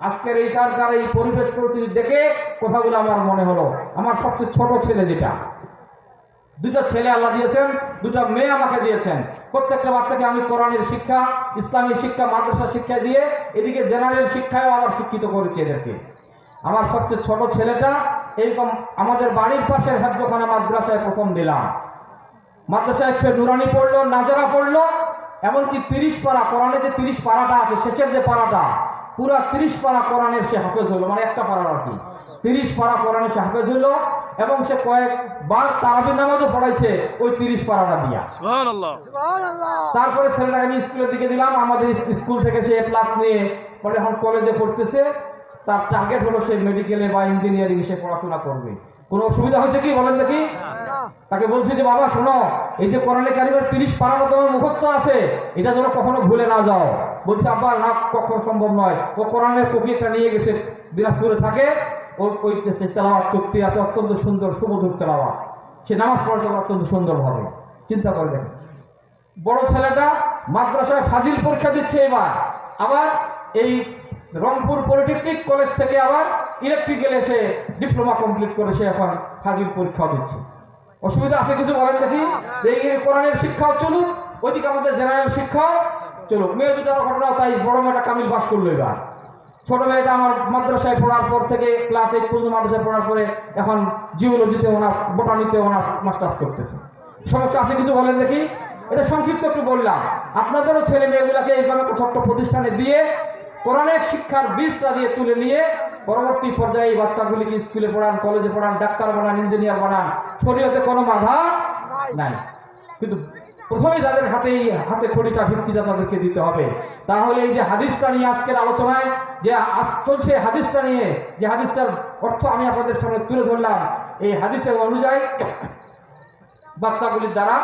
আজকের এই এইখানকার এই পরিবেশ পরিস্থিতি দেখে কথাগুলো আমার মনে হলো। আমার সবচেয়ে ছোট ছেলে যেটা। দুটো ছেলে আল্লাহ দিয়েছেন দুটো মেয়ে আমাকে দিয়েছেন। প্রত্যেকটা বাচ্চাকে আমি কোরআনের শিক্ষা, ইসলামী শিক্ষা, মাদ্রাসা শিক্ষা দিয়ে এদিকে জেনারেল শিক্ষায়ও আবার শিক্ষিত করেছি এদেরকে। আমার সবচেয়ে ছোট ছেলেটা এইরকম আমাদের বাড়ির পাশের হাদ্যখানা মাদ্রাসায় প্রথম দিলাম। মাদ্রাসায় সে নুরানি পড়ল, নাজারা পড়ল, এমনকি তিরিশ পারা, কোরআনে যে তিরিশ পারাটা আছে, শেষের যে পারাটা পুরো তিরিশ পারা কোরআনের সে হাফেজ হলো মানে একটা পাড়ার আর কি। তিরিশ পারা কোরআনে সে হাফেজ হলো এবং সে কয়েকবার তারাবি নামাজও পড়াইছে ওই তিরিশ পারাটা দিয়া। তারপরে ছেলেটাকে আমি স্কুলের দিকে দিলাম আমাদের স্কুল থেকে সে প্লাস নিয়ে পরে এখন কলেজে পড়তেছে। তার টার্গেট হলো সে মেডিকেলে বা ইঞ্জিনিয়ারিং সে পড়াশোনা করবে। কোনো অসুবিধা হয়েছে কি বলেন নাকি তাকে বলছি যে, বাবা, শোনো, এই যে কোরআনে কারিমের তিরিশ পারাটা তোমার মুখস্থ আছে, এটা যেন কখনো ভুলে না যাও। বলছে, আব্বা, না, কখনো সম্ভব নয়। ও কোরআনের কপি একটা নিয়ে গেছে, দিনাজপুরে থাকে, ওর ওই তেলাওয়াত করতে আছে, অত্যন্ত সুন্দর, সুমধুর তেলাওয়াত। সে নামাজ পড়াতে অত্যন্ত সুন্দর হবে চিন্তা করে দেখেন বড় ছেলেটা মাদ্রাসায় ফাজিল পরীক্ষা দিচ্ছে এবার। আবার এই রংপুর পলিটেকনিক কলেজ থেকে আবার ইলেকট্রিক্যাল এসে ডিপ্লোমা কমপ্লিট করে সে এখন ফাজিল পরীক্ষাও দিচ্ছে। অসুবিধা আছে কিছু বলেন দেখি? এই কোরআনের শিক্ষাও চলুক, ওইদিকে আমাদের জেনারেল শিক্ষাও চলুক। মেয়ে দুটার ঘটনা, তাই বড় মেয়েটা কামিল পাস করল এবার। ছোট মেয়েটা আমার মাদ্রাসায় পড়ার পর থেকে ক্লাস এইট পর্যন্ত মাদ্রাসায় পড়ার পরে এখন জিওলজিতে অনার্স বোটানিতে অনার্স মাস্টার্স করতেছে। সমস্যা আছে কিছু বলেন দেখি? এটা সংক্ষিপ্ত একটু বললাম। আপনাদেরও ছেলে মেয়েগুলোকে এইভাবে ছোট্ট প্রতিষ্ঠানে দিয়ে কোরআনের শিক্ষার বীজটা দিয়ে তুলে নিয়ে পরবর্তী পর্যায়ে বাচ্চাগুলিকে স্কুলে পড়ান কলেজে পড়ান, ডাক্তার বানান ইঞ্জিনিয়ার বানান, শরীয়তে কোনো বাধা নাই। কিন্তু প্রথমে যাদের হাতে হাতে খড়িটা, ভিত্তিটা তাদেরকে দিতে হবে। তাহলে এই যে হাদিসটা নিয়ে আজকের আলোচনায়, যে চলছে হাদিসটা নিয়ে, যে হাদিসটার অর্থ আমি আপনাদের সামনে তুলে ধরলাম, এই হাদিসের অনুযায়ী বাচ্চাগুলির দ্বারা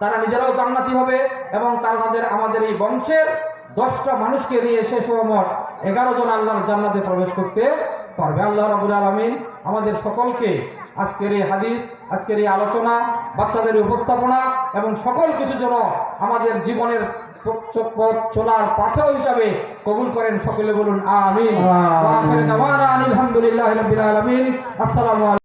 তারা নিজেরাও জান্নাতি হবে এবং তারা তাদের আমাদের এই বংশের দশটা মানুষকে নিয়ে শেষ মোহাম্মদ এগারো জন আল্লাহর জান্নাতে প্রবেশ করতে পারবে। আল্লাহ রাবুল আলমিন আমাদের সকলকে আজকের এই হাদিস আজকের এই আলোচনা বাচ্চাদের উপস্থাপনা এবং সকল কিছু যেন আমাদের জীবনের পথ- চলার পাথেও হিসাবে কবুল করেন। সকলে বলুন আমিন। আলহামদুলিল্লাহ আসসালামু আলাইকুম।